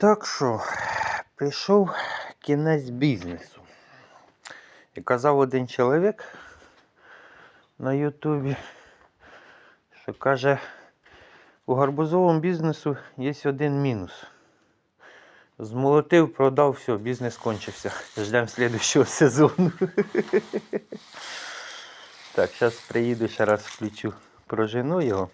Так що, прийшов кінець бізнесу. І казав один чоловік на Ютубі, що каже, у гарбузовому бізнесу є один мінус. Змолотив, продав, все, бізнес кончився. Ждемо слідущого сезону. Так, зараз приїду ще раз включу прожену його.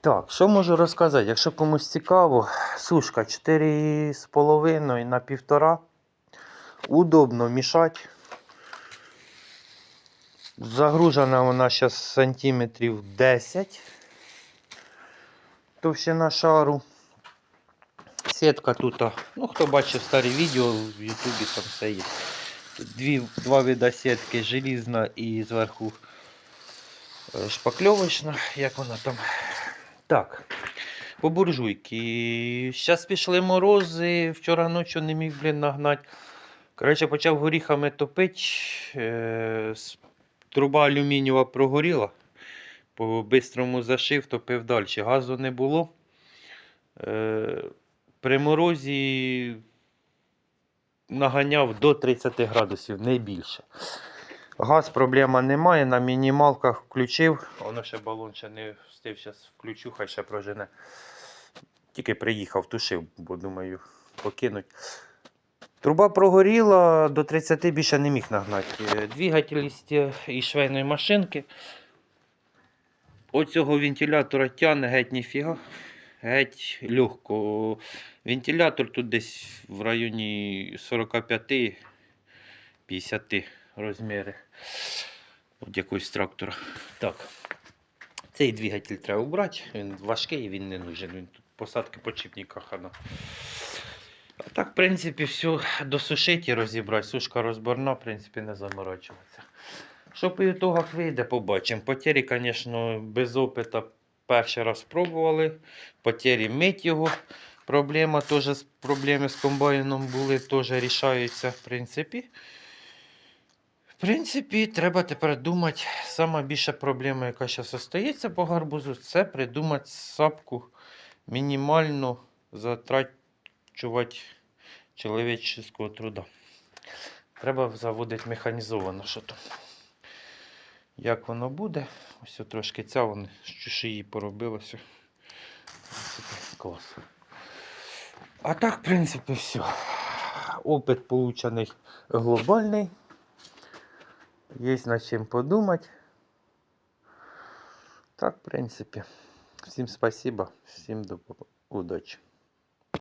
Так, що можу розказати? Якщо комусь цікаво, сушка 4,5 на 1,5. Удобно мішати. Загружена вона зараз сантиметрів 10. Товщина шару. Сітка тут, ну хто бачив старі відео в Ютубі, там все є. Дві, два вида сітки, желізна і зверху е, шпакльовочна, як вона там. Так, по буржуйки. Зараз пішли морози, вчора ночі не міг блін, нагнати. Коротше, почав горіхами топити. Е, труба алюмінієва прогоріла. По бистрому зашив, топив далі. Газу не було. Е, при морозі наганяв до 30 градусів, не більше. Газ проблема немає, на мінімалках включив. Воно ще балон ще не встиг, зараз включу, хай ще прожене. Тільки приїхав, тушив, бо думаю, покинуть. Труба прогоріла, до 30 більше не міг нагнати. Е, Двигатель із швейної машинки. Оцього вентилятора тягне геть ніфіга. Геть легко. Вентилятор тут десь в районі 45-50 розміри. От якогось трактора. Так. Цей двигатель треба убрати. Він важкий, він не нужен. Він тут посадки по чіпниках. Вона. А так, в принципі, все досушити і розібрати. Сушка розборна, в принципі, не заморочуватися. Що по ітогах вийде, побачимо. Потері, звісно, без опита перший раз пробували. Потері мить його. Проблема теж проблеми з комбайном були, теж рішаються, в принципі. Принципі, треба тепер думати. Сама більша проблема, яка зараз остається по гарбузу, це придумати сапку мінімально затрачувати чоловічого труда. Треба заводити механізовано що. Як воно буде? Ось трошки ця вон з чушиї поробилося. Клас. А так, в принципі, все. Опит получений глобальний. Є над чим подумати. Так, в принципі. Всім спасибо, всім до.